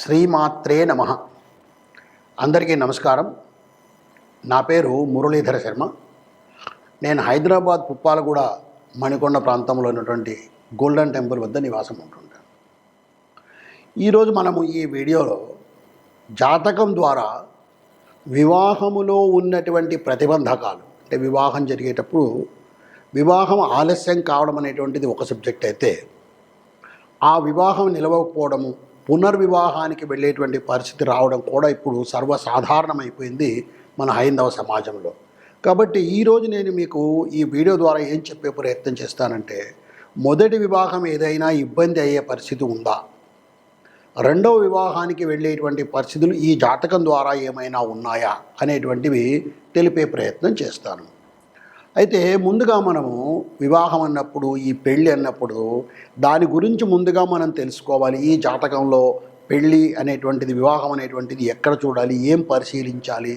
శ్రీమాత్రే నమ. అందరికీ నమస్కారం. నా పేరు మురళీధర శర్మ. నేను హైదరాబాద్ పుప్పాలగూడ మణికొండ ప్రాంతంలో ఉన్నటువంటి గోల్డెన్ టెంపుల్ వద్ద నివాసం ఉంటుంటాను ఈరోజు మనము ఈ వీడియోలో జాతకం ద్వారా వివాహములో ఉన్నటువంటి ప్రతిబంధకాలు అంటే వివాహం జరిగేటప్పుడు వివాహం ఆలస్యం కావడం అనేటువంటిది ఒక సబ్జెక్ట్ అయితే ఆ వివాహం నిలవకపోవడము పునర్వివాహానికి వెళ్ళేటువంటి పరిస్థితి రావడం కూడా ఇప్పుడు సర్వసాధారణమైపోయింది మన హైందవ సమాజంలో. కాబట్టి ఈరోజు నేను మీకు ఈ వీడియో ద్వారా ఏం చెప్పే ప్రయత్నం చేస్తానంటే మొదటి వివాహం ఏదైనా ఇబ్బంది అయ్యే పరిస్థితి ఉందా? రెండవ వివాహానికి వెళ్ళేటువంటి పరిస్థితులు ఈ జాతకం ద్వారా ఏమైనా ఉన్నాయా? అనేటువంటివి తెలిపే ప్రయత్నం చేస్తాను. అయితే ముందుగా మనము వివాహం అన్నప్పుడు ఈ పెళ్ళి అన్నప్పుడు దాని గురించి ముందుగా మనం తెలుసుకోవాలి. ఈ జాతకంలో పెళ్ళి అనేటువంటిది వివాహం అనేటువంటిది ఎక్కడ చూడాలి? ఏం పరిశీలించాలి?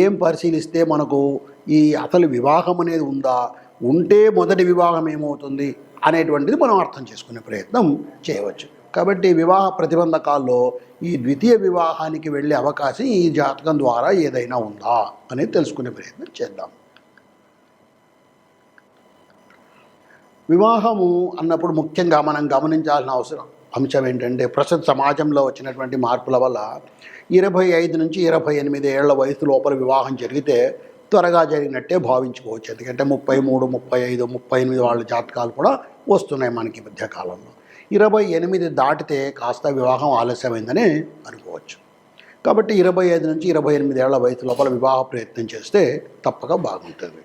ఏం పరిశీలిస్తే మనకు ఈ అసలు వివాహం అనేది ఉందా? ఉంటే మొదటి వివాహం ఏమవుతుంది? అనేటువంటిది మనం అర్థం చేసుకునే ప్రయత్నం చేయవచ్చు. కాబట్టి వివాహ ప్రతిబంధకాల్లో ఈ ద్వితీయ వివాహానికి వెళ్ళే అవకాశం ఈ జాతకం ద్వారా ఏదైనా ఉందా అనేది తెలుసుకునే ప్రయత్నం చేద్దాం. వివాహము అన్నప్పుడు ముఖ్యంగా మనం గమనించాల్సిన అవసరం. అంశం ఏంటంటే ప్రస్తుత సమాజంలో వచ్చినటువంటి మార్పుల వల్ల ఇరవై ఐదు నుంచి ఇరవై ఎనిమిది ఏళ్ళ వయసు లోపల వివాహం జరిగితే త్వరగా జరిగినట్టే భావించుకోవచ్చు. ఎందుకంటే ముప్పై మూడు ముప్పై ఐదు ముప్పై ఎనిమిది వాళ్ళ జాతకాలు కూడా వస్తున్నాయి మనకి ఈ మధ్యకాలంలో ఇరవై ఎనిమిది దాటితే కాస్త వివాహం ఆలస్యమైందని అనుకోవచ్చు. కాబట్టి ఇరవై ఐదు నుంచి ఇరవై ఎనిమిది ఏళ్ళ వయసు లోపల వివాహ ప్రయత్నం చేస్తే తప్పక బాగుంటుంది.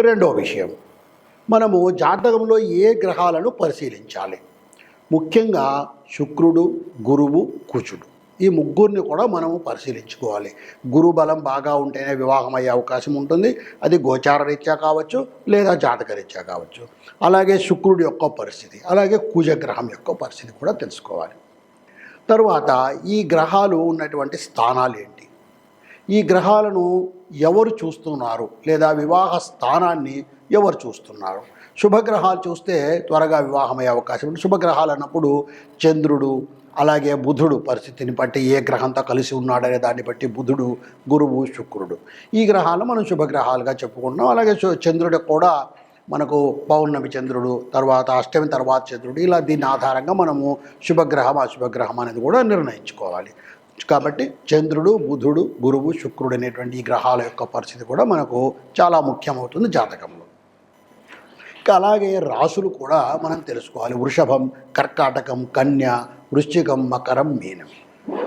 రెండో విషయం. మనము జాతకంలో ఏ గ్రహాలను పరిశీలించాలి? ముఖ్యంగా శుక్రుడు గురువు కుజుడు. ఈ ముగ్గురిని కూడా మనము పరిశీలించుకోవాలి. గురు బలం బాగా ఉంటేనే వివాహం అయ్యే అవకాశం ఉంటుంది. అది గోచార రీత్యా కావచ్చు లేదా జాతక రీత్యా కావచ్చు. అలాగే శుక్రుడి యొక్క పరిస్థితి అలాగే కుజగ్రహం యొక్క పరిస్థితి కూడా తెలుసుకోవాలి. తరువాత ఈ గ్రహాలు ఉన్నటువంటి స్థానాలు ఏంటి? ఈ గ్రహాలను ఎవరు చూస్తున్నారు? లేదా వివాహ స్థానాన్ని ఎవరు చూస్తున్నారు? శుభగ్రహాలు చూస్తే త్వరగా వివాహమయ్యే అవకాశం ఉంది. శుభగ్రహాలు అన్నప్పుడు చంద్రుడు అలాగే బుధుడు పరిస్థితిని బట్టి ఏ గ్రహంతో కలిసి ఉన్నాడనే దాన్ని బట్టి బుధుడు గురువు శుక్రుడు. ఈ గ్రహాలు మనం శుభగ్రహాలుగా చెప్పుకుంటున్నాం. అలాగే చంద్రుడు కూడా మనకు పౌర్ణమి చంద్రుడు తర్వాత అష్టమి తర్వాత చంద్రుడు ఇలా దీని ఆధారంగా మనము శుభగ్రహం అశుభగ్రహం అనేది కూడా నిర్ణయించుకోవాలి. కాబట్టి చంద్రుడు బుధుడు గురువు శుక్రుడు అనేటువంటి ఈ గ్రహాల యొక్క పరిస్థితి కూడా మనకు చాలా ముఖ్యమవుతుంది జాతకంలో. అలాగే రాసులు కూడా మనం తెలుసుకోవాలి. వృషభం కర్కాటకం కన్య వృశ్చికం మకరం మీనం.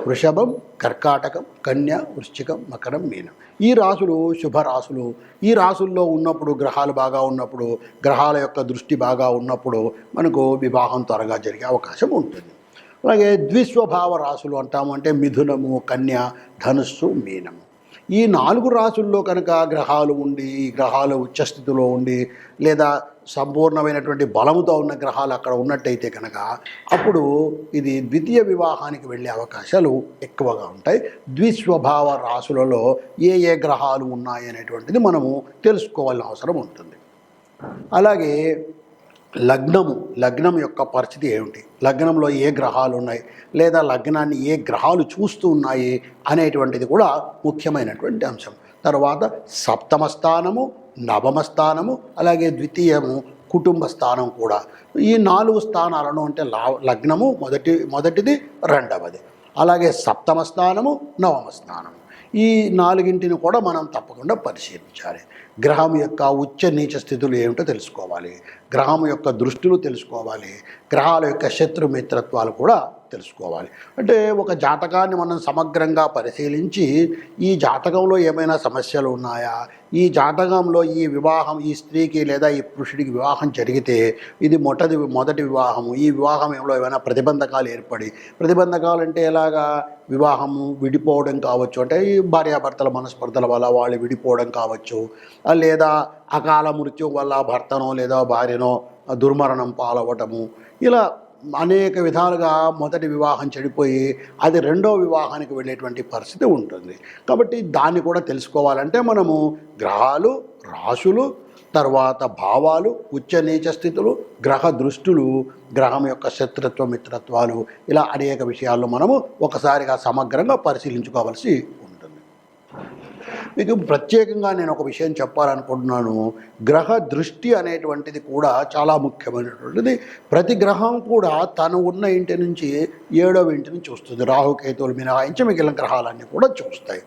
వృషభం కర్కాటకం కన్య వృశ్చికం మకరం మీనం. ఈ రాసులు శుభ రాసులు. ఈ రాసుల్లో ఉన్నప్పుడు గ్రహాలు బాగా ఉన్నప్పుడు గ్రహాల యొక్క దృష్టి బాగా ఉన్నప్పుడు మనకు వివాహం త్వరగా జరిగే అవకాశం ఉంటుంది. అలాగే ద్విస్వభావ రాసులు అంటాము అంటే మిథునము కన్య ధనుస్సు మీనము ఈ నాలుగు రాసుల్లో కనుక గ్రహాలు ఉండి ఈ గ్రహాలు ఉచ్చస్థితిలో ఉండి లేదా సంపూర్ణమైనటువంటి బలముతో ఉన్న గ్రహాలు అక్కడ ఉన్నట్టయితే కనుక అప్పుడు ఇది ద్వితీయ వివాహానికి వెళ్ళే అవకాశాలు ఎక్కువగా ఉంటాయి. ద్విస్వభావ రాసులలో ఏ ఏ గ్రహాలు ఉన్నాయి అనేటువంటిది మనము తెలుసుకోవాల్సిన అవసరం ఉంటుంది. అలాగే లగ్నము లగ్నం యొక్క పరిస్థితి ఏమిటి? లగ్నంలో ఏ గ్రహాలు ఉన్నాయి? లేదా లగ్నాన్ని ఏ గ్రహాలు చూస్తూ ఉన్నాయి? అనేటువంటిది కూడా ముఖ్యమైనటువంటి అంశం. తర్వాత సప్తమ స్థానము నవమ స్థానము అలాగే ద్వితీయము కుటుంబ స్థానం కూడా. ఈ నాలుగు స్థానాలను అంటే లా లగ్నము మొదటి మొదటిది రెండవది. అలాగే సప్తమ స్థానము నవమ స్థానము. ఈ నాలుగింటిని కూడా మనం తప్పకుండా పరిశీలించాలి. గ్రహం యొక్క ఉచ్చ నీచ స్థితులు ఏమిటో తెలుసుకోవాలి. గ్రహం యొక్క దృష్టిలు తెలుసుకోవాలి. గ్రహాల యొక్క శత్రు మిత్రత్వాలు కూడా తెలుసుకోవాలి. అంటే ఒక జాతకాన్ని మనం సమగ్రంగా పరిశీలించి ఈ జాతకంలో ఏమైనా సమస్యలు ఉన్నాయా? ఈ జాతకంలో ఈ వివాహం ఈ స్త్రీకి లేదా ఈ పురుషుడికి వివాహం జరిగితే ఇది మొదటి మొదటి వివాహము. ఈ వివాహంలో ఏమైనా ప్రతిబంధకాలు ఏర్పడి ప్రతిబంధకాలు అంటే ఎలాగా? వివాహము విడిపోవడం కావచ్చు. అంటే ఈ భార్యాభర్తల మనస్పర్ధల వల్ల వాళ్ళు విడిపోవడం కావచ్చు. లేదా అకాల మృత్యు వల్ల భర్తనో లేదా భార్యనో దుర్మరణం పాలవటము ఇలా అనేక విధాలుగా మొదటి వివాహం చెడిపోయి అది రెండో వివాహానికి వెళ్ళేటువంటి పరిస్థితి ఉంటుంది. కాబట్టి దాన్ని కూడా తెలుసుకోవాలంటే మనము గ్రహాలు రాశులు తర్వాత భావాలు ఉచ్చ నీచ స్థితులు గ్రహ దృష్టులు గ్రహం యొక్క శత్రుత్వ మిత్రత్వాలు ఇలా అనేక విషయాల్లో మనము ఒకసారిగా సమగ్రంగా పరిశీలించుకోవాల్సి మీకు ప్రత్యేకంగా నేను ఒక విషయం చెప్పాలనుకుంటున్నాను. గ్రహ దృష్టి అనేటువంటిది కూడా చాలా ముఖ్యమైనటువంటిది. ప్రతి గ్రహం కూడా తను ఉన్న ఇంటి నుంచి ఏడవ ఇంటిని చూస్తుంది. రాహుకేతువులు మినహాయించి మిగిలిన గ్రహాలన్నీ కూడా చూస్తాయి.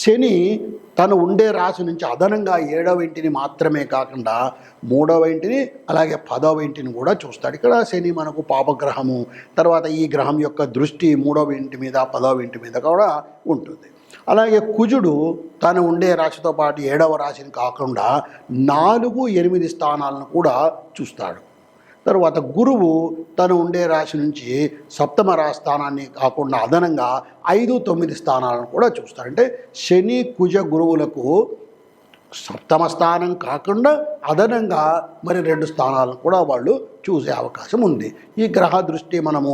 శని తను ఉండే రాశి నుంచి అదనంగా ఏడవ ఇంటిని మాత్రమే కాకుండా మూడవ ఇంటిని అలాగే పదవ ఇంటిని కూడా చూస్తాడు. ఇక్కడ శని మనకు పాపగ్రహము తర్వాత ఈ గ్రహం యొక్క దృష్టి మూడవ ఇంటి మీద పదవ ఇంటి మీద కూడా ఉంటుంది. అలాగే కుజుడు తను ఉండే రాశితో పాటు ఏడవ రాశిని కాకుండా నాలుగు ఎనిమిది స్థానాలను కూడా చూస్తాడు. తర్వాత గురువు తను ఉండే రాశి నుంచి సప్తమ రా స్థానాన్ని కాకుండా అదనంగా ఐదు తొమ్మిది స్థానాలను కూడా చూస్తాడు. అంటే శని కుజ గురువులకు సప్తమ స్థానం కాకుండా అదనంగా మరి రెండు స్థానాలను కూడా వాళ్ళు చూసే అవకాశం ఉంది. ఈ గ్రహ దృష్టి మనము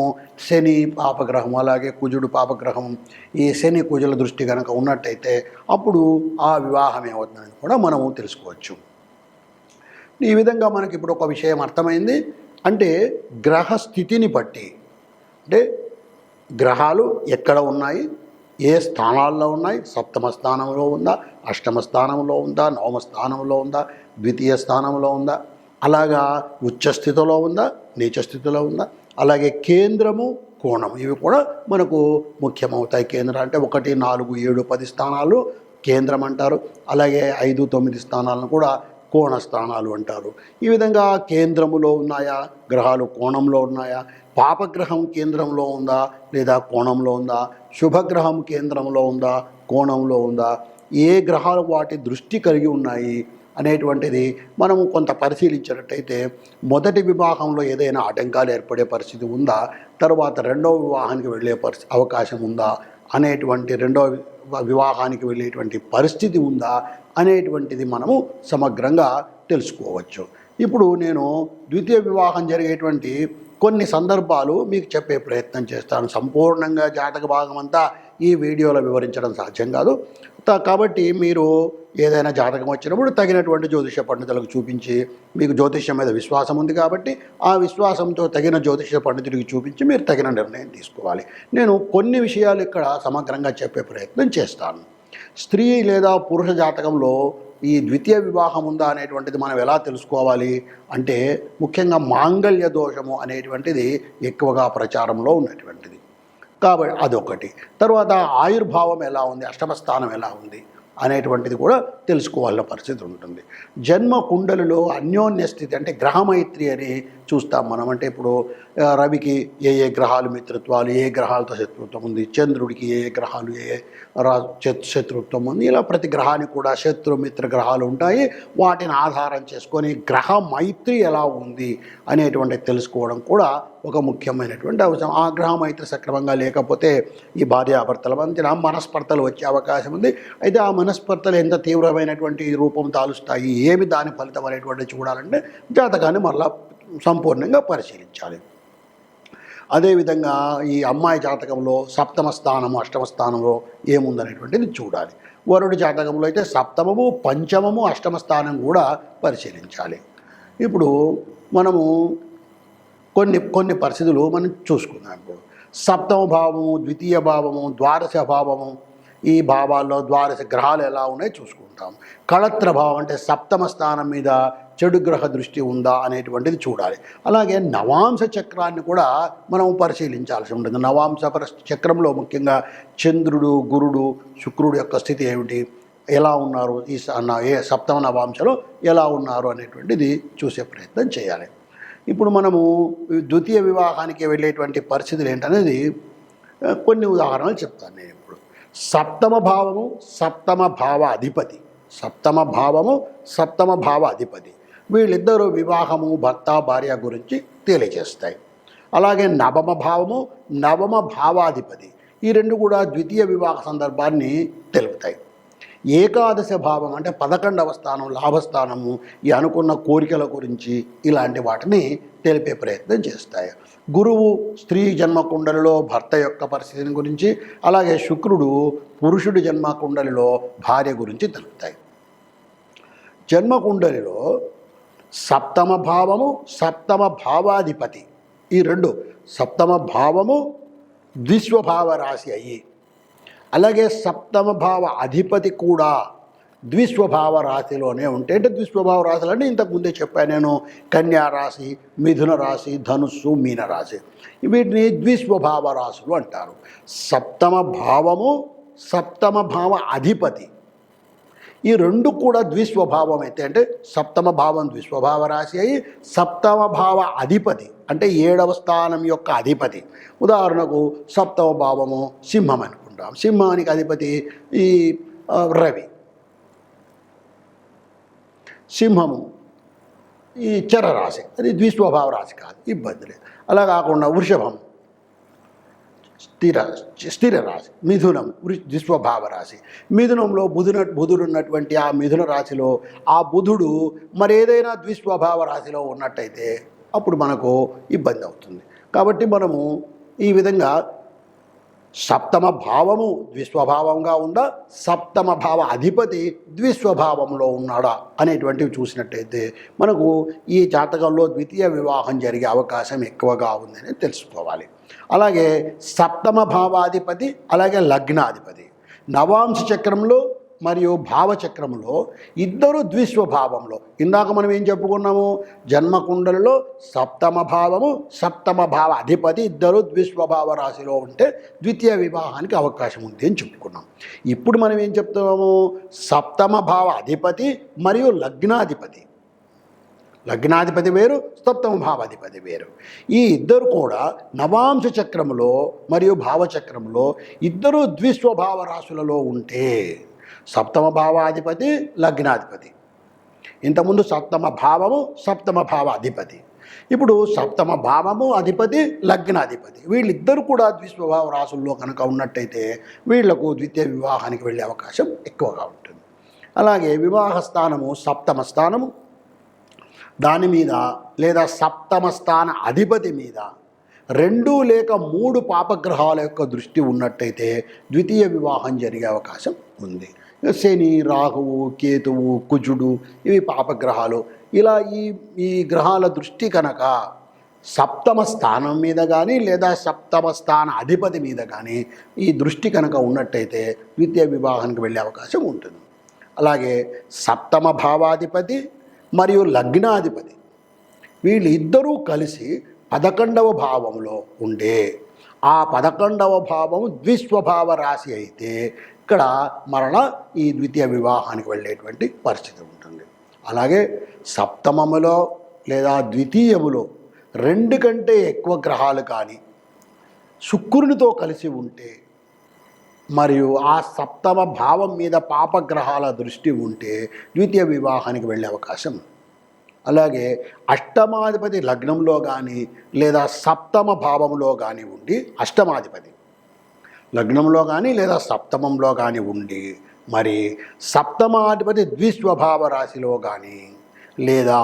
శని పాపగ్రహం అలాగే కుజుడు పాపగ్రహం ఈ శని కుజుల దృష్టి కనుక ఉన్నట్టయితే అప్పుడు ఆ వివాహం ఏమవుతుందని కూడా మనము తెలుసుకోవచ్చు. ఈ విధంగా మనకి ఇప్పుడు ఒక విషయం అర్థమైంది. అంటే గ్రహ స్థితిని బట్టి అంటే గ్రహాలు ఎక్కడ ఉన్నాయి? ఏ స్థానాల్లో ఉన్నాయి? సప్తమ స్థానంలో ఉందా? అష్టమ స్థానంలో ఉందా? నవమ స్థానంలో ఉందా? ద్వితీయ స్థానంలో ఉందా? అలాగా ఉచ్చస్థితిలో ఉందా? నీచస్థితిలో ఉందా? అలాగే కేంద్రము కోణం ఇవి కూడా మనకు ముఖ్యమవుతాయి. కేంద్రం అంటే ఒకటి నాలుగు ఏడు పది స్థానాలు కేంద్రం అంటారు. అలాగే ఐదు తొమ్మిది స్థానాలను కూడా కోణ స్థానాలు అంటారు. ఈ విధంగా కేంద్రములో ఉన్నాయా? గ్రహాలు కోణంలో ఉన్నాయా? పాపగ్రహం కేంద్రంలో ఉందా లేదా కోణంలో ఉందా? శుభగ్రహం కేంద్రంలో ఉందా? కోణంలో ఉందా? ఏ గ్రహాలు వాటి దృష్టి కలిగి ఉన్నాయి అనేటువంటిది మనము కొంత పరిశీలించినట్టయితే మొదటి వివాహంలో ఏదైనా ఆటంకాలు ఏర్పడే పరిస్థితి ఉందా? తర్వాత రెండవ వివాహానికి వెళ్ళే పరిస్థితి అవకాశం ఉందా? అనేటువంటి రెండవ వివాహానికి వెళ్ళేటువంటి పరిస్థితి ఉందా? అనేటువంటిది మనము సమగ్రంగా తెలుసుకోవచ్చు. ఇప్పుడు నేను ద్వితీయ వివాహం జరిగేటువంటి కొన్ని సందర్భాలు మీకు చెప్పే ప్రయత్నం చేస్తాను. సంపూర్ణంగా జాతక భాగం అంతా ఈ వీడియోలో వివరించడం సాధ్యం కాదు. కాబట్టి మీరు ఏదైనా జాతకం వచ్చినప్పుడు తగినటువంటి జ్యోతిష పండితులకు చూపించి మీకు జ్యోతిష్యం మీద విశ్వాసం ఉంది కాబట్టి ఆ విశ్వాసంతో తగిన జ్యోతిష పండితుడికి చూపించి మీరు తగిన నిర్ణయం తీసుకోవాలి. నేను కొన్ని విషయాలు ఇక్కడ సమగ్రంగా చెప్పే ప్రయత్నం చేస్తాను. స్త్రీ లేదా పురుష జాతకంలో ఈ ద్వితీయ వివాహం ఉందా అనేటువంటిది మనం ఎలా తెలుసుకోవాలి అంటే ముఖ్యంగా మాంగళ్య దోషము అనేటువంటిది ఎక్కువగా ప్రచారంలో ఉన్నటువంటిది. కాబట్టి అదొకటి. తర్వాత ఆయుర్భావం ఎలా ఉంది అష్టమ స్థానం ఎలా ఉంది అనేటువంటిది కూడా తెలుసుకోవాల్సిన పరిస్థితి ఉంటుంది. జన్మ కుండలిలో అన్యోన్య స్థితి అంటే గ్రహమైత్రి అని చూస్తాం మనం. అంటే ఇప్పుడు రవికి ఏ ఏ గ్రహాలు మిత్రత్వాలు ఏ గ్రహాలతో శత్రుత్వం ఉంది చంద్రుడికి ఏ ఏ గ్రహాలు ఏ రా శత్రుత్వం ఉంది ఇలా ప్రతి గ్రహానికి కూడా శత్రు మిత్ర గ్రహాలు ఉంటాయి. వాటిని ఆధారం చేసుకొని గ్రహ మైత్రి ఎలా ఉంది అనేటువంటి తెలుసుకోవడం కూడా ఒక ముఖ్యమైనటువంటి అవసరం ఆ గ్రహ మైత్రి సక్రమంగా లేకపోతే ఈ భార్యాభర్తల మధ్యన మనస్పర్ధలు వచ్చే అవకాశం ఉంది. అయితే ఆ మనస్పర్ధలు ఎంత తీవ్రమైనటువంటి రూపం తాలుస్తాయి ఏమి దాని ఫలితం అనేటువంటి చూడాలంటే జాతకాన్ని మళ్ళీ సంపూర్ణంగా పరిశీలించాలి. అదేవిధంగా ఈ అమ్మాయి జాతకంలో సప్తమ స్థానము అష్టమ స్థానంలో ఏముందనేటువంటిది చూడాలి. వరుడి జాతకంలో అయితే సప్తమము పంచమము అష్టమ స్థానం కూడా పరిశీలించాలి. ఇప్పుడు మనము కొన్ని కొన్ని పరిస్థితులు మనం చూసుకుందాం ఇప్పుడు. సప్తమ భావము ద్వితీయ భావము ద్వాదశ భావము ఈ భావాల్లో ద్వాదశ గ్రహాలు ఎలా ఉన్నాయో చూసుకుంటాం. కళత్ర భావం అంటే సప్తమ స్థానం మీద చెడు గ్రహ దృష్టి ఉందా అనేటువంటిది చూడాలి. అలాగే నవాంశ చక్రాన్ని కూడా మనం పరిశీలించాల్సి ఉంటుంది. నవాంశ చక్రంలో ముఖ్యంగా చంద్రుడు గురుడు శుక్రుడు యొక్క స్థితి ఏమిటి? ఎలా ఉన్నారు? ఈ ఏ సప్తమ నవాంశలో ఎలా ఉన్నారు అనేటువంటిది చూసే ప్రయత్నం చేయాలి. ఇప్పుడు మనము ద్వితీయ వివాహానికి వెళ్ళేటువంటి పరిస్థితులు ఏంటనేది కొన్ని ఉదాహరణలు చెప్తాను నేను ఇప్పుడు. సప్తమ భావము సప్తమ భావ అధిపతి సప్తమ భావము సప్తమ భావ అధిపతి వీళ్ళిద్దరూ వివాహము భర్త భార్య గురించి తెలియజేస్తాయి. అలాగే నవమ భావము నవమ భావాధిపతి. ఈ రెండు కూడా ద్వితీయ వివాహ సందర్భాన్ని తెలుపుతాయి. ఏకాదశ భావం అంటే పదకొండవ స్థానం లాభస్థానము ఈ అనుకున్న కోరికల గురించి ఇలాంటి వాటిని తెలిపే ప్రయత్నం చేస్తాయి. గురువు స్త్రీ జన్మకుండలిలో భర్త యొక్క పరిస్థితిని గురించి అలాగే శుక్రుడు పురుషుడి జన్మకుండలిలో భార్య గురించి తెలుపుతాయి. జన్మకుండలిలో సప్తమ భావము సప్తమ భావాధిపతి. ఈ రెండు సప్తమ భావము ద్విస్వభావ రాశి అయ్యి. అలాగే సప్తమ భావ అధిపతి కూడా ద్విస్వభావ రాశిలోనే ఉంటే అంటే ద్విస్వభావ రాశులు అంటే ఇంతకు ముందే చెప్పాను నేను. కన్యా రాశి మిథున రాశి ధనుస్సు మీన రాశి. వీటిని ద్విస్వభావ రాశులు అంటారు. సప్తమ భావము సప్తమ భావ అధిపతి. ఈ రెండు కూడా ద్విస్వభావం అయితే అంటే సప్తమ భావం ద్విస్వభావ రాశి అయి సప్తమ భావ అధిపతి అంటే ఏడవ స్థానం యొక్క అధిపతి. ఉదాహరణకు సప్తమ భావము సింహం అనుకుంటాం. సింహానికి అధిపతి ఈ రవి. సింహము ఈ చర రాశి. అది ద్విస్వభావ రాశి కాదు ఇబ్బంది లేదు. అలా కాకుండా వృషభం. స్థిర స్థిర రాశి మిథునం వృ- ద్విస్వభావ రాశి. మిథునంలో బుధున బుధుడు ఉన్నటువంటి ఆ మిథున రాశిలో ఆ బుధుడు మరేదైనా ద్విస్వభావ రాశిలో ఉన్నట్టయితే అప్పుడు మనకు ఇబ్బంది అవుతుంది. కాబట్టి మనము ఈ విధంగా సప్తమ భావము ద్విస్వభావంగా ఉందా సప్తమ భావ అధిపతి ద్విస్వభావంలో ఉన్నాడా అనేటువంటివి చూసినట్టయితే మనకు ఈ జాతకంలో ద్వితీయ వివాహం జరిగే అవకాశం ఎక్కువగా ఉందని తెలుసుకోవాలి. అలాగే సప్తమ భావాధిపతి అలాగే లగ్నాధిపతి. నవాంశ చక్రంలో మరియు భావచక్రంలో ఇద్దరు ద్విస్వభావంలో ఇందాక మనం ఏం చెప్పుకున్నాము? జన్మకుండలలో సప్తమ భావము సప్తమ భావ అధిపతి ఇద్దరు ద్విస్వభావ రాశిలో ఉంటే ద్వితీయ వివాహానికి అవకాశం ఉంది అని చెప్పుకున్నాం. ఇప్పుడు మనం ఏం చెప్తున్నాము? సప్తమ భావ అధిపతి మరియు లగ్నాధిపతి. లగ్నాధిపతి వేరు సప్తమ భావాధిపతి వేరు. ఈ ఇద్దరు కూడా నవాంశ చక్రములో మరియు భావచక్రంలో ఇద్దరు ద్విస్వభావ రాశులలో ఉంటే సప్తమ భావాధిపతి లగ్నాధిపతి. ఇంతకుముందు సప్తమ భావము సప్తమ భావాధిపతి. ఇప్పుడు సప్తమ భావము అధిపతి లగ్నాధిపతి. వీళ్ళిద్దరు కూడా ద్విస్వభావ రాసుల్లో కనుక ఉన్నట్టయితే వీళ్ళకు ద్వితీయ వివాహానికి వెళ్ళే అవకాశం ఎక్కువగా ఉంటుంది. అలాగే వివాహ స్థానము సప్తమ స్థానము దాని మీద లేదా సప్తమ స్థాన అధిపతి మీద రెండు లేక మూడు పాపగ్రహాల యొక్క దృష్టి ఉన్నట్టయితే ద్వితీయ వివాహం జరిగే అవకాశం ఉంది. శని రాహువు కేతువు కుజుడు ఇవి పాపగ్రహాలు. ఇలా ఈ ఈ గ్రహాల దృష్టి కనుక సప్తమ స్థానం మీద కానీ లేదా సప్తమ స్థాన అధిపతి మీద కానీ ఈ దృష్టి కనుక ఉన్నట్టయితే ద్వితీయ వివాహానికి వెళ్ళే అవకాశం ఉంటుంది. అలాగే సప్తమ భావాధిపతి మరియు లగ్నాధిపతి. వీళ్ళిద్దరూ కలిసి పదకొండవ భావంలో ఉండే. ఆ పదకొండవ భావం ద్విస్వభావ రాశి అయితే ఇక్కడ మరణ ఈ ద్వితీయ వివాహానికి వెళ్ళేటువంటి పరిస్థితి ఉంటుంది. అలాగే సప్తమములో లేదా ద్వితీయములో రెండు కంటే ఎక్కువ గ్రహాలు కానీ శుక్రునితో కలిసి ఉంటే మరియు ఆ సప్తమ భావం మీద పాపగ్రహాల దృష్టి ఉంటే ద్వితీయ వివాహానికి వెళ్ళే అవకాశం. అలాగే అష్టమాధిపతి లగ్నంలో కానీ లేదా సప్తమ భావంలో కానీ ఉండి అష్టమాధిపతి. లగ్నంలో కానీ లేదా సప్తమంలో కానీ ఉండి మరి సప్తమాధిపతి ద్విస్వభావ రాశిలో కానీ లేదా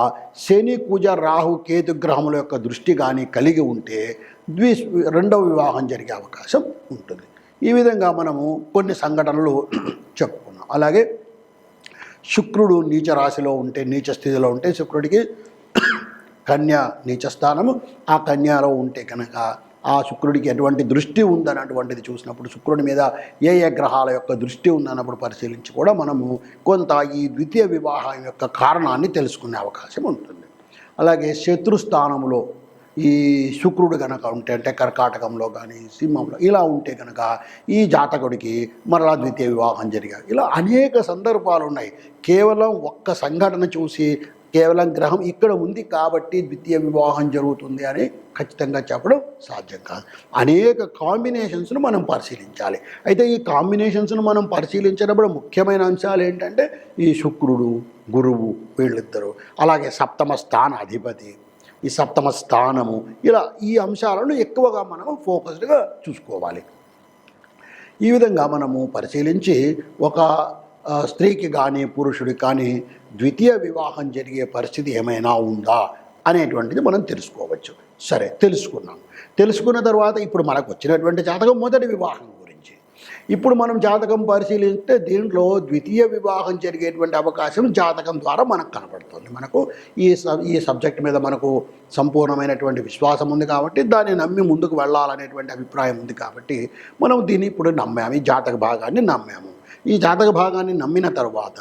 శని కుజ రాహు కేతు గ్రహముల యొక్క దృష్టి కానీ కలిగి ఉంటే ద్వి రెండవ వివాహం జరిగే అవకాశం ఉంటుంది. ఈ విధంగా మనము కొన్ని సంఘటనలు చెప్పుకున్నాం. అలాగే శుక్రుడు నీచ రాశిలో ఉంటే నీచ స్థితిలో ఉంటే శుక్రుడికి కన్య నీచ స్థానము. ఆ కన్యాలో ఉంటే కనుక ఆ శుక్రుడికి ఎటువంటి దృష్టి ఉందన్నటువంటిది చూసినప్పుడు శుక్రుడి మీద ఏ ఏ గ్రహాల యొక్క దృష్టి ఉందన్నప్పుడు పరిశీలించి కూడా మనము కొంత ఈ ద్వితీయ వివాహం యొక్క కారణాన్ని తెలుసుకునే అవకాశం ఉంటుంది. అలాగే శత్రుస్థానములో ఈ శుక్రుడు కనుక ఉంటే అంటే కర్కాటకంలో కానీ సింహంలో ఇలా ఉంటే కనుక ఈ జాతకుడికి మరలా ద్వితీయ వివాహం జరిగా ఇలా అనేక సందర్భాలు ఉన్నాయి. కేవలం ఒక్క సంఘటన చూసి కేవలం గ్రహం ఇక్కడ ఉంది కాబట్టి ద్వితీయ వివాహం జరుగుతుంది అని ఖచ్చితంగా చెప్పడం సాధ్యం కాదు. అనేక కాంబినేషన్స్ను మనం పరిశీలించాలి. అయితే ఈ కాంబినేషన్స్ను మనం పరిశీలించినప్పుడు ముఖ్యమైన అంశాలు ఏంటంటే ఈ శుక్రుడు గురువు వీళ్ళిద్దరూ. అలాగే సప్తమ స్థాన అధిపతి ఈ సప్తమ స్థానము. ఇలా ఈ అంశాలను ఎక్కువగా మనము ఫోకస్డ్గా చూసుకోవాలి. ఈ విధంగా మనము పరిశీలించి ఒక స్త్రీకి కానీ పురుషుడికి కానీ ద్వితీయ వివాహం జరిగే పరిస్థితి ఏమైనా ఉందా అనేటువంటిది మనం తెలుసుకోవచ్చు. సరే తెలుసుకున్నాం. తెలుసుకున్న తర్వాత ఇప్పుడు మనకు వచ్చినటువంటి జాతకం మొదటి వివాహం. ఇప్పుడు మనం జాతకం పరిశీలిస్తే దీంట్లో ద్వితీయ వివాహం జరిగేటువంటి అవకాశం జాతకం ద్వారా మనకు కనపడుతుంది మనకు ఈ సబ్ ఈ సబ్జెక్ట్ మీద మనకు సంపూర్ణమైనటువంటి విశ్వాసం ఉంది కాబట్టి దాన్ని నమ్మి ముందుకు వెళ్ళాలనేటువంటి అభిప్రాయం ఉంది కాబట్టి మనం దీన్ని ఇప్పుడు నమ్మాము ఈ జాతక భాగాన్ని నమ్మాము. ఈ జాతక భాగాన్ని నమ్మిన తర్వాత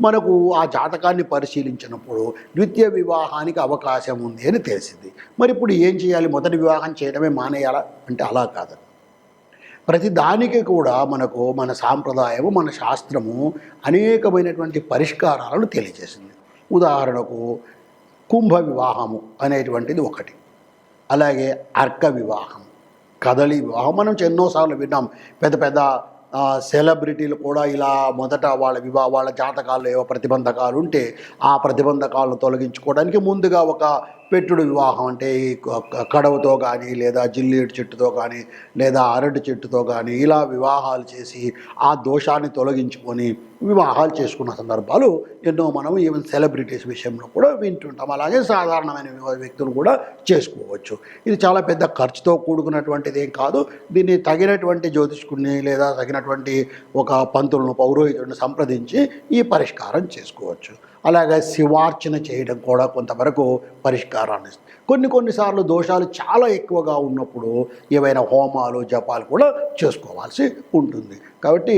మనకు ఆ జాతకాన్ని పరిశీలించినప్పుడు ద్వితీయ వివాహానికి అవకాశం ఉంది అని తెలిసింది. మరి ఇప్పుడు ఏం చేయాలి? మొదటి వివాహం చేయడమే మానేయాలా? అంటే అలా కాదు. ప్రతి దానికి కూడా మనకు మన సాంప్రదాయము మన శాస్త్రము అనేకమైనటువంటి పరిష్కారాలను తెలియజేసింది. ఉదాహరణకు కుంభ వివాహము అనేటువంటిది ఒకటి. అలాగే అర్క వివాహం కదలి వివాహం. మనం ఎన్నోసార్లు విన్నాం. పెద్ద పెద్ద సెలబ్రిటీలు కూడా ఇలా మొదట వాళ్ళ వివాహ వాళ్ళ జాతకాల్లో ఏవో ప్రతిబంధకాలు ఉంటే ఆ ప్రతిబంధకాలను తొలగించుకోవడానికి ముందుగా ఒక పెట్టుడు వివాహం అంటే ఈ క- కడవతో కానీ లేదా జిల్లేడు చెట్టుతో కానీ లేదా అరటి చెట్టుతో కానీ ఇలా వివాహాలు చేసి ఆ దోషాన్ని తొలగించుకొని వివాహాలు చేసుకున్న సందర్భాలు ఎన్నో మనం ఈవెన్ సెలబ్రిటీస్ విషయంలో కూడా వింటుంటాం. అలాగే సాధారణమైన వ్యక్తులు కూడా చేసుకోవచ్చు. ఇది చాలా పెద్ద ఖర్చుతో కూడుకున్నటువంటిది ఏం కాదు. దీన్ని తగినటువంటి జ్యోతిష్కుడిని లేదా తగినటువంటి ఒక పంతులను పౌరోహితుడిని సంప్రదించి ఈ పరిష్కారం చేసుకోవచ్చు. అలాగే శివార్చన చేయడం కూడా కొంతవరకు పరిష్కారాన్ని ఇస్తుంది. కొన్ని కొన్నిసార్లు దోషాలు చాలా ఎక్కువగా ఉన్నప్పుడు ఏవైనా హోమాలు జపాలు కూడా చేసుకోవాల్సి ఉంటుంది. కాబట్టి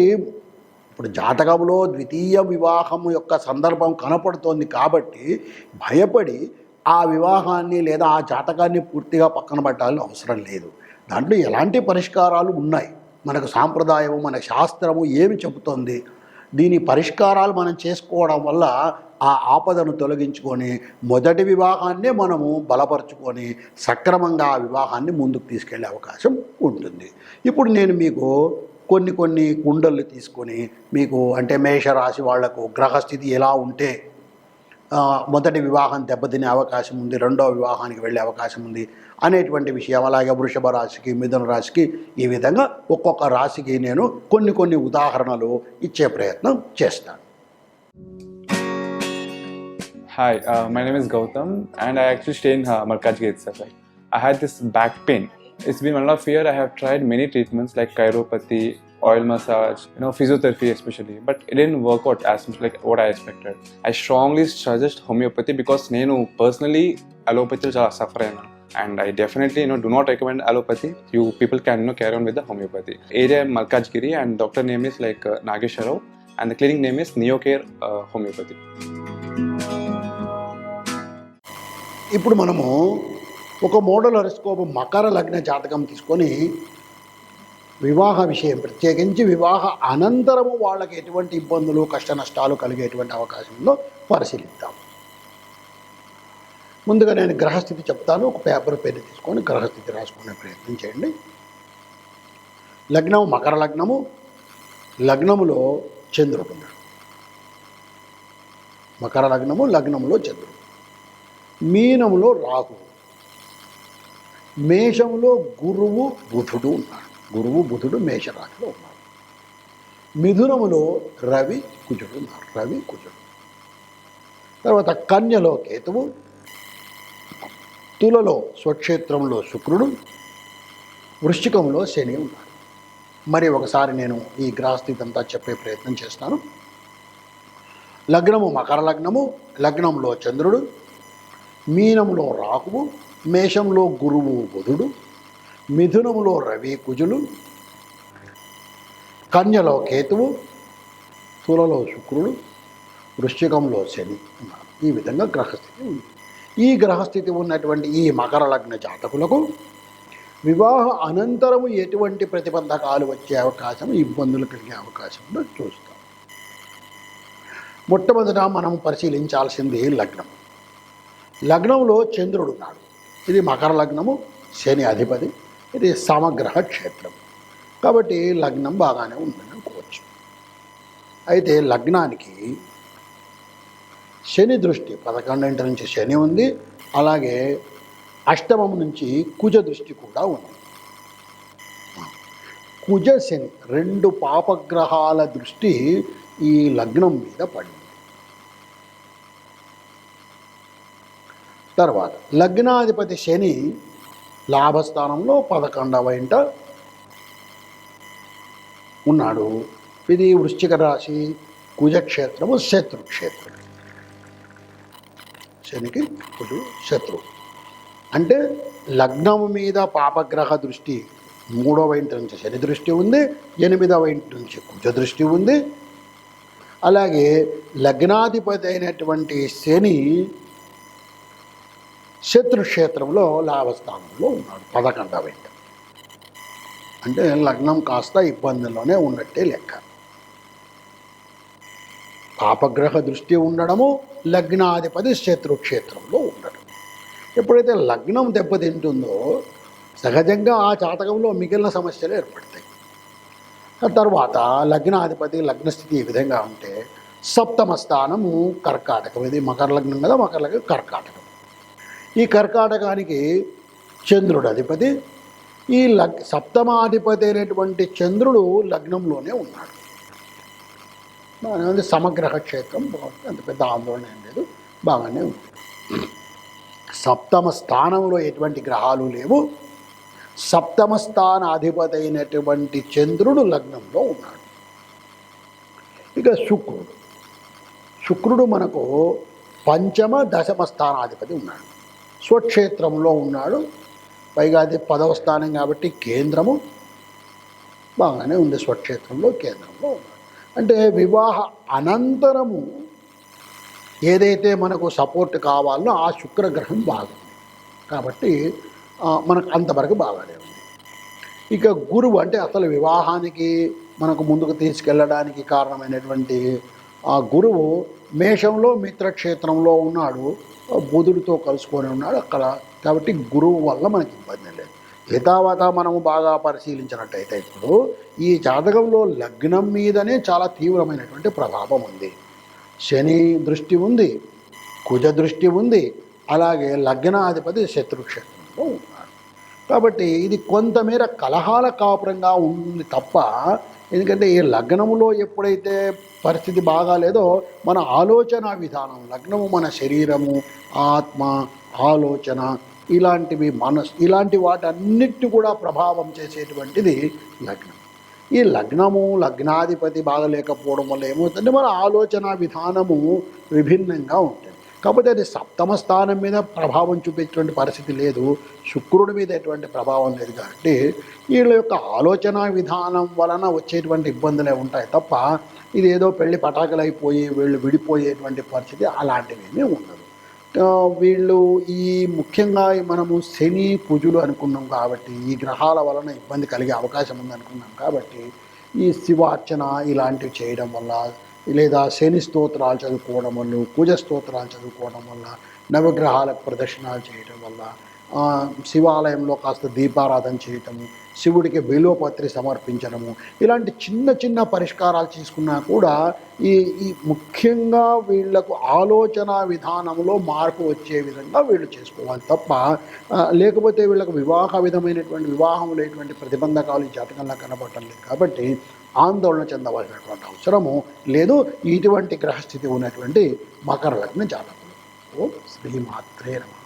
ఇప్పుడు జాతకంలో ద్వితీయ వివాహం యొక్క సందర్భం కనపడుతోంది కాబట్టి భయపడి ఆ వివాహాన్ని లేదా ఆ జాతకాన్ని పూర్తిగా పక్కన పెట్టాలని అవసరం లేదు. దాంట్లో ఎలాంటి పరిష్కారాలు ఉన్నాయి? మనకు సాంప్రదాయము మన శాస్త్రము ఏమి చెబుతోంది? దీని పరిష్కారాలు మనం చేసుకోవడం వల్ల ఆ ఆపదను తొలగించుకొని మొదటి వివాహాన్నే మనము బలపరుచుకొని సక్రమంగా ఆ వివాహాన్ని ముందుకు తీసుకెళ్ళే అవకాశం ఉంటుంది. ఇప్పుడు నేను మీకు కొన్ని కొన్ని కుండలు తీసుకొని మీకు అంటే మేషరాశి వాళ్ళకు గ్రహస్థితి ఎలా ఉంటే మొదటి వివాహం దెబ్బతినే అవకాశం ఉంది రెండవ వివాహానికి వెళ్ళే అవకాశం ఉంది అనేటువంటి విషయం. అలాగే వృషభ రాశికి మిథున రాశికి ఈ విధంగా ఒక్కొక్క రాశికి నేను కొన్ని కొన్ని ఉదాహరణలు ఇచ్చే ప్రయత్నం చేస్తాను. Hi my name is Gautam and I actual stay in Markaz gate sir I had this back pain it's been one of year I have tried many treatments like chiropathy oil massage you know, physiotherapy especially. But in didn't work out as much I what I expected. I strongly suggest నేను personally అలోపతిలో చాలా suffer అయినా and I definitely you know do not recommend allopathy you people can you know carry on with the homeopathy area Malkajgiri and doctor name is like Nageswara Rao and the clinic name is Neocare homeopathy ఇప్పుడు మనము ఒక model హరిస్కోప్ Makar లగ్న జాతకం తీసుకొని వివాహ విషయం. ప్రత్యేకించి వివాహ అనంతరము వాళ్ళకి ఎటువంటి ఇబ్బందులు కష్ట నష్టాలు కలిగేటువంటి అవకాశం ఉందో పరిశీలిద్దాం. ముందుగా నేను గ్రహస్థితి చెప్తాను. ఒక పేపర్ పెన్ తీసుకొని గ్రహస్థితి రాసుకునే ప్రయత్నం చేయండి. లగ్నం మకర లగ్నము. లగ్నములో చంద్రుడు మకర లగ్నము లగ్నములో చంద్రుడు. మీనములో రాహు మేషములో గురువు బుధుడు ఉన్నాడు. గురువు బుధుడు మేషరాశిలో ఉన్నారు. మిథునములో రవి కుజుడు ఉన్నారు. రవి కుజుడు. తర్వాత కన్యలో కేతువు తులలో స్వక్షేత్రంలో శుక్రుడు వృశ్చికంలో శని ఉన్నారు. మరి ఒకసారి నేను ఈ గ్రహస్థితి అంతా చెప్పే ప్రయత్నం చేస్తాను. లగ్నము మకర లగ్నము లగ్నంలో చంద్రుడు మీనములో రాహువు మేషంలో గురువు బుధుడు మిథునములో రవి కుజులు కన్యలో కేతువు తులలో శుక్రుడు వృశ్చికంలో శని ఉన్నారు. ఈ విధంగా గ్రహస్థితి ఉంది. ఈ గ్రహస్థితి ఉన్నటువంటి ఈ మకర లగ్న జాతకులకు వివాహ అనంతరము ఎటువంటి ప్రతిబంధకాలు వచ్చే అవకాశం ఇబ్బందులు కలిగే అవకాశం చూస్తాం. మొట్టమొదట మనం పరిశీలించాల్సింది లగ్నం. లగ్నంలో చంద్రుడు ఉన్నాడు. ఇది మకర లగ్నము శని అధిపతి. ఇది సమగ్రహ క్షేత్రం. కాబట్టి లగ్నం బాగానే ఉందని అనుకోవచ్చు. అయితే లగ్నానికి శని దృష్టి పదకొండింటి నుంచి శని ఉంది. అలాగే అష్టమం నుంచి కుజ దృష్టి కూడా ఉంది. కుజ శని రెండు పాపగ్రహాల దృష్టి ఈ లగ్నం మీద పడింది. తర్వాత లగ్నాధిపతి శని లాభస్థానంలో పదకొండవ ఇంట ఉన్నాడు. ఇది వృశ్చిక రాశి కుజక్షేత్రము శత్రుక్షేత్రం. శనికి కుజు శత్రు. అంటే లగ్నం మీద పాపగ్రహ దృష్టి మూడవ ఇంటి నుంచి శని దృష్టి ఉంది ఎనిమిదవ ఇంటి నుంచి కుజ దృష్టి ఉంది. అలాగే లగ్నాధిపతి అయినటువంటి శని శత్రుక్షేత్రంలో లాభస్థానంలో ఉన్నాడు పదకొండవ వెంట అంటే లగ్నం కాస్త ఇబ్బందుల్లోనే ఉన్నట్టే లెక్క. పాపగ్రహ దృష్టి ఉండడము లగ్నాధిపతి శత్రుక్షేత్రంలో ఉండడం. ఎప్పుడైతే లగ్నం దెబ్బతింటుందో సహజంగా ఆ జాతకంలో మిగిలిన సమస్యలు ఏర్పడతాయి. తర్వాత లగ్నాధిపతి లగ్నస్థితి ఈ విధంగా ఉంటే సప్తమ స్థానము కర్కాటకం. ఇది మకర లగ్నం కదా మకర లగ్నం కర్కాటకం. ఈ కర్కాటకానికి చంద్రుడు అధిపతి. ఈ లగ్ సప్తమాధిపతి అయినటువంటి చంద్రుడు లగ్నంలోనే ఉన్నాడు. బాగానే ఉంది సమగ్రహ క్షేత్రం బాగుంది అంత పెద్ద ఆందోళన ఏం లేదు. బాగానే ఉంది. సప్తమ స్థానంలో ఎటువంటి గ్రహాలు లేవు. సప్తమ స్థాన అధిపతి అయినటువంటి చంద్రుడు లగ్నంలో ఉన్నాడు. ఇక శుక్రుడు. శుక్రుడు మనకు పంచమ దశమ స్థానాధిపతి ఉన్నాడు. స్వక్షేత్రంలో ఉన్నాడు. పైగా అది పదవ స్థానం కాబట్టి కేంద్రము. బాగానే ఉంది స్వక్షేత్రంలో కేంద్రంలో ఉన్నాడు. అంటే వివాహ అనంతరము ఏదైతే మనకు సపోర్ట్ కావాలో ఆ శుక్రగ్రహం బాగుంది. కాబట్టి మనకు అంతవరకు బాగానే ఉంది. ఇక గురువు అంటే అసలు వివాహానికి మనకు ముందుకు తీసుకెళ్ళడానికి కారణమైనటువంటి ఆ గురువు మేషంలో మిత్రక్షేత్రంలో ఉన్నాడు. బుధుడితో కలుసుకొని ఉన్నాడు. అక్కడ కాబట్టి గురువు వల్ల మనకి ఇబ్బంది లేదు. యథావత మనము బాగా పరిశీలించినట్టయితే ఇప్పుడు ఈ జాతకంలో లగ్నం మీదనే చాలా తీవ్రమైనటువంటి ప్రభావం ఉంది. శని దృష్టి ఉంది కుజ దృష్టి ఉంది అలాగే లగ్నాధిపతి శత్రుక్షేత్రంలో ఉన్నాడు కాబట్టి ఇది కొంతమేర కలహాల కాపురంగా ఉంది తప్ప ఎందుకంటే ఈ లగ్నములో ఎప్పుడైతే పరిస్థితి బాగాలేదో మన ఆలోచన విధానం లగ్నము మన శరీరము ఆత్మ ఆలోచన ఇలాంటివి మనస్ ఇలాంటి వాటన్నిటిని కూడా ప్రభావం చేసేటువంటిది లగ్నం. ఈ లగ్నము లగ్నాధిపతి బాగలేకపోవడం వల్ల ఏమవుతుందంటే మన ఆలోచన విధానము విభిన్నంగా ఉంటుంది. కాబట్టి అది సప్తమ స్థానం మీద ప్రభావం చూపించేటువంటి పరిస్థితి లేదు. శుక్రుడి మీద ఎటువంటి ప్రభావం లేదు కాబట్టి వీళ్ళ యొక్క ఆలోచన విధానం వలన వచ్చేటువంటి ఇబ్బందులే ఉంటాయి తప్ప ఇది ఏదో పెళ్ళి పటాకలైపోయి వీళ్ళు విడిపోయేటువంటి పరిస్థితి అలాంటివేమీ ఉండదు. వీళ్ళు ఈ ముఖ్యంగా మనము శని పూజలు అనుకున్నాం కాబట్టి ఈ గ్రహాల వలన ఇబ్బంది కలిగే అవకాశం ఉందనుకున్నాం కాబట్టి ఈ శివార్చన ఇలాంటివి చేయడం వల్ల లేదా శని స్తోత్రాలు చదువుకోవడం వల్ల పూజ స్తోత్రాలు చదువుకోవడం వల్ల నవగ్రహాలకు ప్రదర్శనాలు చేయడం వల్ల శివాలయంలో కాస్త దీపారాధన చేయటము శివుడికి బిలోపత్రి సమర్పించడము ఇలాంటి చిన్న చిన్న పరిష్కారాలు తీసుకున్నా కూడా ఈ ఈ ముఖ్యంగా వీళ్ళకు ఆలోచన విధానంలో మార్పు వచ్చే విధంగా వీళ్ళు చేసుకోవాలి తప్ప లేకపోతే వీళ్ళకు వివాహ విధమైనటువంటి వివాహం లేటువంటి ప్రతిబంధకాలు ఈ జాతకంలో కనబడటం లేదు. కాబట్టి ఆందోళన చెందవలసినటువంటి అవసరము లేదు. ఇటువంటి గ్రహస్థితి ఉన్నటువంటి మకర లగ్న జాతకులు. ఓ శ్రీమాత్రే నమ.